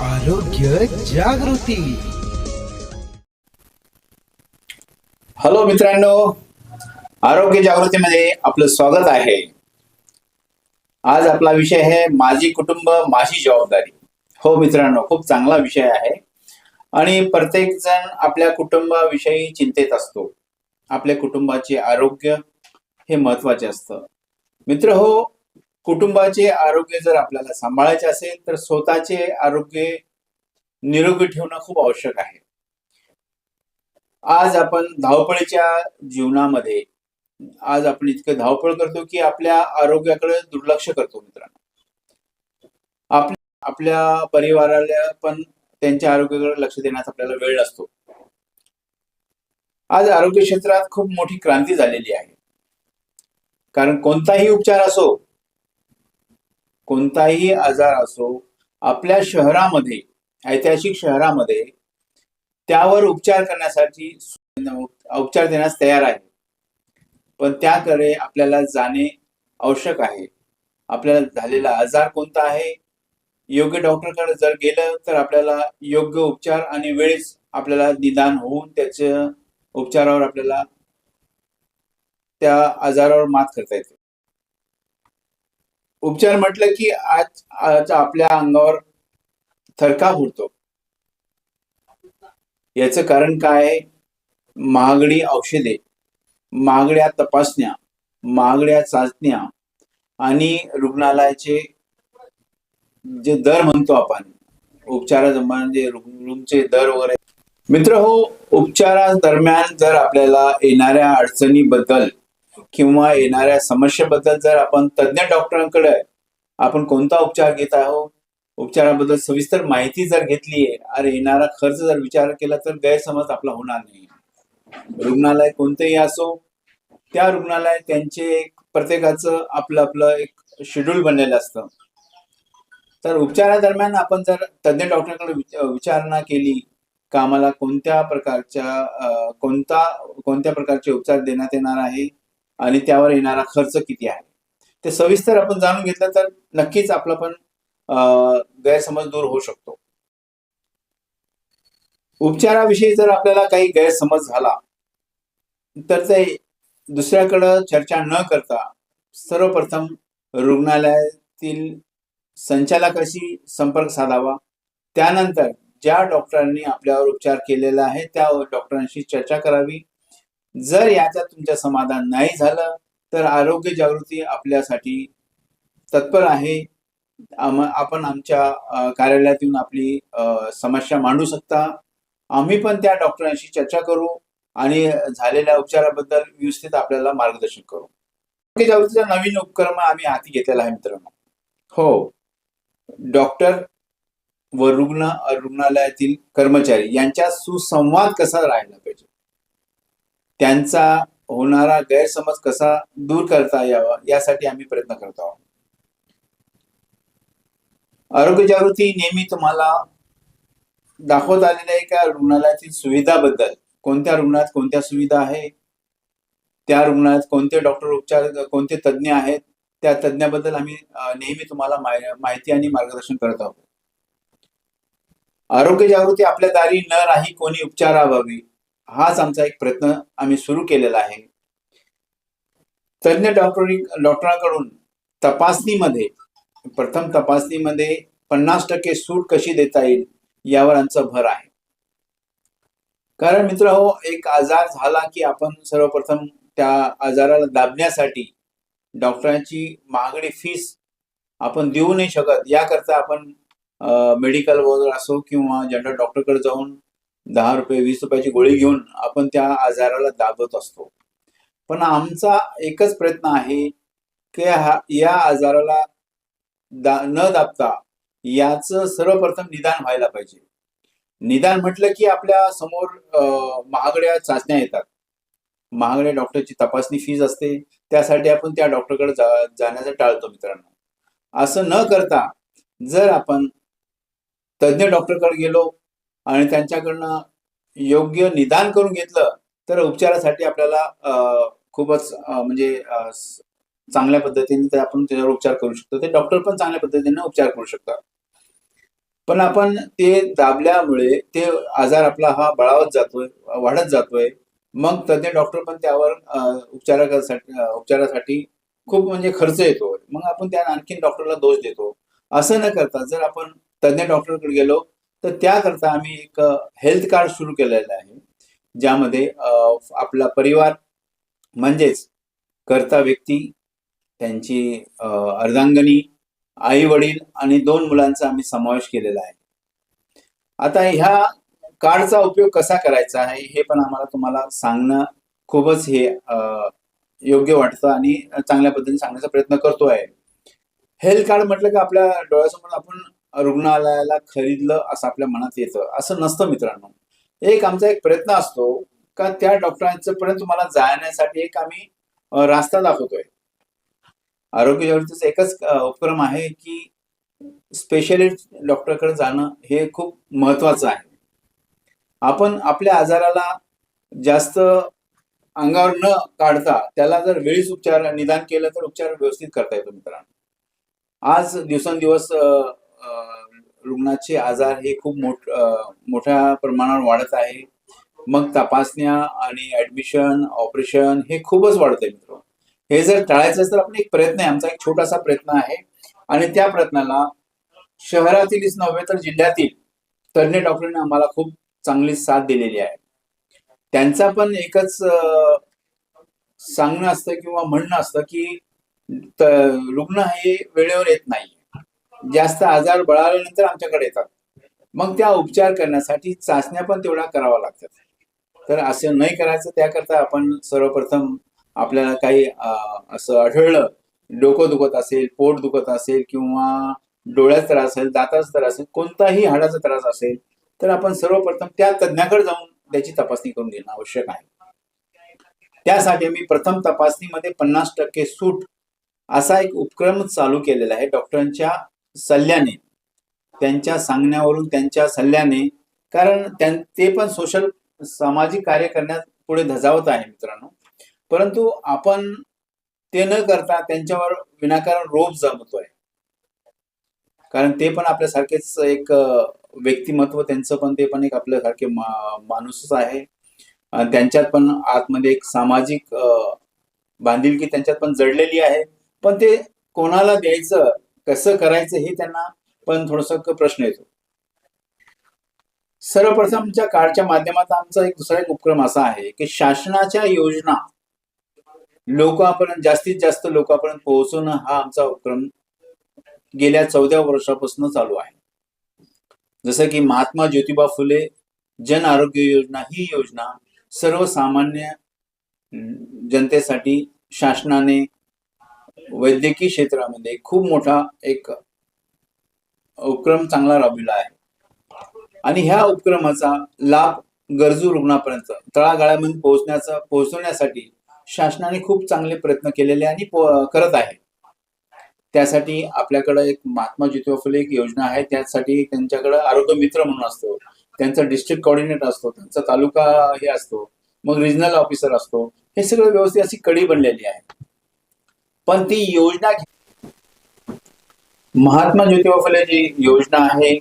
आरोग्य जागृती. हॅलो मित्रांनो. आरोग्य जागृतीमध्ये आपलं स्वागत आहे. आज आपला विषय आहे माझी कुटुंब माझी जबाबदारी. हो मित्रांनो खूप चांगला विषय आहे. आणि प्रत्येक जण आपल्या कुटुंबाविषयी चिंतेत असतो. आपल्या कुटुंबाचे आरोग्य हे महत्त्वाचे असतं. मित्र हो कुटुंबाचे आरोग्य जर आपल्याला सांभाळायचे असेल तर स्वतःचे आरोग्य निरोगी ठेवणं खूप आवश्यक आहे. आज आपण धावपळीच्या जीवनामध्ये आज आपण इतकं धावपळ करतो की आपल्या आरोग्याकडे दुर्लक्ष करतो मित्रांनो. आपल्या आपल्या परिवाराला पण त्यांच्या आरोग्याकडे लक्ष देण्यास आपल्याला वेळ नसतो आज आरोग्य क्षेत्रात खूप मोठी क्रांती झालेली आहे. कारण कोणताही उपचार असो कोणताही आजार असो आपल्या शहरामध्ये ऐतिहासिक शहरामध्ये त्यावर उपचार करण्यासाठी उपचार देण्यास तयार आहे. पण त्याकडे आपल्याला जाणे आवश्यक आहे. आपल्याला झालेला आजार कोणता आहे? योग्य डॉक्टरकडे जर गेलं तर आपल्याला योग्य उपचार आणि वेळेस आपल्याला निदान होऊन त्याच्या उपचारावर आपल्याला त्या आजारावर मात करता येते. उपचार म्हटलं की आज आज आपल्या अंगावर थरका उडतो. याचं कारण काय? आहे महागडी औषधे महागड्या तपासण्या महागड्या चाचण्या आणि रुग्णालयाचे जे दर म्हणतो आपण उपचारा म्हणजे रूमचे दर वगैरे. मित्र हो उपचारा दरम्यान जर आपल्याला येणाऱ्या अडचणीबद्दल किंवा येणाऱ्या समस्येबद्दल जर आपण तज्ज्ञ डॉक्टरांकडे आपण कोणता उपचार घेत आहोत उपचाराबद्दल सविस्तर माहिती जर घेतली आहे अरे येणारा खर्च जर विचार केला तर गैरसमज आपला होणार नाही. रुग्णालय कोणतेही असो त्या रुग्णालय त्यांचे प्रत्येकाचं आपलं आपलं एक शेड्यूल बनलेलं असतं. तर उपचारादरम्यान आपण जर तज्ज्ञ डॉक्टरांकडे विचारणा केली का आम्हाला कोणत्या प्रकारच्या कोणता कोणत्या प्रकारचे उपचार देण्यात येणार आहे आणि त्यावर येणारा खर्च किती आहे? ते सविस्तर आपण जाणून घेतलं तर नक्कीच आपलं पण गैरसमज दूर होऊ शकतो. उपचाराविषयी जर आपल्याला काही गैरसमज झाला तर ते दुसऱ्याकडं चर्चा न करता सर्वप्रथम रुग्णालयातील संचालकाशी संपर्क साधावा. त्यानंतर ज्या डॉक्टरांनी आपल्यावर उपचार केलेला आहे त्या डॉक्टरांशी चर्चा करावी. जर याच्यात तुमच्या समाधान नाही झालं तर आरोग्य जागृती आपल्यासाठी तत्पर आहे. आपण आमच्या कार्यालयात येऊन आपली समस्या मांडू शकता. आम्ही पण त्या डॉक्टरांशी चर्चा करू आणि झालेल्या उपचाराबद्दल व्यवस्थित आपल्याला मार्गदर्शन करू. आरोग्य जागृतीचा नवीन उपक्रम आम्ही हाती घेतलेला आहे मित्रांनो. हो. डॉक्टर व रुग्ण रुग्णालयातील कर्मचारी यांच्या सुसंवाद कसा राहायला पाहिजे? त्यांचा होणारा गैरसमज कसा दूर करता यावा यासाठी आम्ही प्रयत्न करत आहोत. आरोग्य जागृती नेहमी तुम्हाला दाखवत आलेली आहे का? रुग्णालयातील सुविधाबद्दल. कोणत्या रुग्णात कोणत्या सुविधा आहे त्या रुग्णालयात कोणते डॉक्टर उपचार कोणते तज्ज्ञ आहेत? त्या तज्ज्ञाबद्दल आम्ही नेहमी तुम्हाला माहिती आणि मार्गदर्शन करत आहोत. आरोग्य जागृती आपल्या दारी न राही कोणी उपचारावावी हाच आमचा एक प्रयत्न आम्ही सुरू केलेला आहे. तज्ज्ञ डॉक्टरी डॉक्टरांकडून तपासणीमध्ये प्रथम तपासणीमध्ये पन्नास टक्के सूट कशी देता येईल यावर आमचा भर आहे. कारण मित्र हो एक आजार झाला की आपण सर्वप्रथम त्या आजाराला दाबण्यासाठी डॉक्टरांची महागडी फीस आपण देऊ नाही शकत. याकरता आपण मेडिकल वगैरे असो किंवा जनरल डॉक्टरकडे जाऊन दहा रुपये वीस रुपयाची गोळी घेऊन आपण त्या आजाराला दाबत असतो. पण आमचा एकच प्रयत्न आहे की हा या आजाराला दा न दाबता याचं सर्वप्रथम निदान व्हायला पाहिजे. निदान म्हटलं की आपल्यासमोर महागड्या चाचण्या येतात. महागड्या डॉक्टरची तपासणी फीज असते. त्यासाठी आपण त्या डॉक्टरकडे जा जाण्याचं टाळतो मित्रांनो. असं न करता जर आपण तज्ज्ञ डॉक्टरकडे गेलो आणि त्यांच्याकडनं योग्य निदान करून घेतलं तर उपचारासाठी आपल्याला खूपच म्हणजे चांगल्या पद्धतीने आपण त्याच्यावर उपचार करू शकतो. ते डॉक्टर पण चांगल्या पद्धतीने उपचार करू शकतात. पण आपण ते दाबल्यामुळे ते आजार आपला हा बळावत जातोय वाढत जातोय. मग तज्ञ डॉक्टर पण त्यावर उपचारासाठी उपचारासाठी खूप म्हणजे खर्च येतो मग आपण त्या आणखीन डॉक्टरला दोष देतो. असं न करता जर आपण तज्ञ डॉक्टरकडे गेलो तर त्याकरता आम्ही एक हेल्थ कार्ड सुरू केलेलं आहे ज्यामध्ये आपला परिवार म्हणजेच कर्ता व्यक्ती त्यांची अर्धांगणी आई वडील आणि दोन मुलांचा आम्ही समावेश केलेला आहे. आता ह्या कार्डचा उपयोग कसा करायचा आहे हे पण आम्हाला तुम्हाला सांगणं खूपच हे अ, योग्य वाटतं आणि चांगल्या पद्धतीने सांगण्याचा प्रयत्न करतो आहे हेल्थ कार्ड म्हटलं की आपल्या डोळ्यासमोर आपण रुग्णालयाला खरीदलं असं आपल्या मनात येतं. असं नसतं मित्रांनो. एक आमचा एक प्रयत्न असतो का त्या डॉक्टरांचं पर्यंत तुम्हाला जाण्यासाठी एक आम्ही रास्ता दाखवतोय. आरोग्य योजनेचा एकच उपक्रम आहे की स्पेशलिस्ट डॉक्टरकडे जाणं हे खूप महत्वाचं आहे. आपण आपल्या आजाराला जास्त अंगावर न काढता त्याला जर वेळीच उपचार निदान केलं तर उपचार व्यवस्थित करता येतो मित्रांनो. आज दिवसेंदिवस रुग्णाचे आजार हे खूप मोठ मोठ्या प्रमाणावर वाढत आहे. मग तपासण्या आणि ऍडमिशन ऑपरेशन हे खूपच वाढत आहे मित्र हे जर टाळायचं असेल तर आपण एक प्रयत्न आहे. आमचा एक छोटासा प्रयत्न आहे. आणि त्या प्रयत्नाला शहरातीलच नव्हे तर जिल्ह्यातील तज्ञ डॉक्टरांनी आम्हाला खूप चांगली साथ दिलेली आहे. त्यांचा पण एकच सांगणं असतं किंवा म्हणणं असतं की रुग्ण हे वेळेवर येत नाही. जास्त आजार बळाल्यानंतर आमच्याकडे येतात. मग त्या उपचार करण्यासाठी चाचण्या पण तेवढ्या कराव्या लागतात. तर असं नाही करायचं त्याकरता आपण सर्वप्रथम आपल्याला काही असं आढळलं डोकं दुखत असेल पोट दुखत असेल किंवा डोळ्याचा त्रास असेल दाताचा त्रास असेल कोणताही हाडाचा त्रास असेल तर आपण सर्वप्रथम त्या तज्ञाकडे जाऊन त्याची तपासणी करून घेणं आवश्यक आहे. त्यासाठी मी प्रथम तपासणीमध्ये पन्नास टक्के सूट असा एक उपक्रम चालू केलेला आहे. डॉक्टरांच्या सल्ल्याने त्यांच्या सांगण्यावरून त्यांच्या सल्ल्याने कारण त्यां- ते पण सोशल सामाजिक कार्य करण्यात पुढे धजावत आहे मित्रांनो. परंतु आपण ते न करता त्यांच्यावर विनाकारण रोप जमतोय. कारण ते पण आपल्यासारखेच एक व्यक्तिमत्व त्यांचं पण ते पण एक आपल्यासारखे माणूसच आहे. त्यांच्यात पण आतमध्ये एक सामाजिक बांधिलकी त्यांच्यात पण जडलेली आहे. पण ते कोणाला द्यायचं कसं करायचं हे त्यांना पण थोडस प्रश्न येतो. सर्वप्रथमच्या काळच्या माध्यमाचा माध्यमात आमचा एक दुसरा एक उपक्रम असा आहे की शासनाच्या योजना लोकांपर्यंत जास्तीत जास्त लोकांपर्यंत पोहोचवणं हा आमचा उपक्रम गेल्या चौदा वर्षापासून चालू आहे. जसं की महात्मा ज्योतिबा फुले जन आरोग्य योजना ही योजना सर्वसामान्य जनतेसाठी शासनाने वैद्यकीय क्षेत्रामध्ये खूप मोठा एक उपक्रम चांगला राबविला आहे. आणि ह्या उपक्रमाचा लाभ गरजू रुग्णापर्यंत तळागाळामध्ये पोहोचण्याचा पोहोचवण्यासाठी शासनाने खूप चांगले प्रयत्न केलेले आणि करत आहे. त्यासाठी आपल्याकडे एक महात्मा ज्योतिबा फुले एक योजना आहे. त्यासाठी त्यांच्याकडे आरोग्य मित्र म्हणून असतो. त्यांचा डिस्ट्रिक्ट कोऑर्डिनेटर असतो. त्यांचा तालुका हे असतो. मग रिजनल ऑफिसर असतो. हे सगळं व्यवस्थित अशी कडी बनलेली आहे. पण ती योजना महात्मा ज्योतिबा फुले जी योजना आहे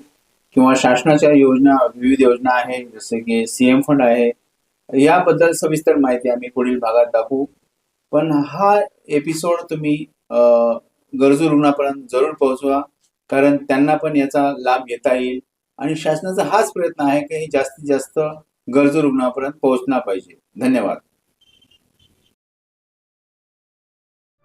किंवा शासनाच्या योजना विविध योजना आहे जसे की सीएम फंड आहे. याबद्दल सविस्तर माहिती आम्ही पुढील भागात दाखवू. पण हा एपिसोड तुम्ही गरजू रुग्णापर्यंत जरूर पोहोचवा कारण त्यांना पण याचा लाभ घेता येईल. आणि शासनाचा हाच प्रयत्न आहे की जास्तीत जास्त गरजू रुग्णापर्यंत पोहोचला पाहिजे. धन्यवाद.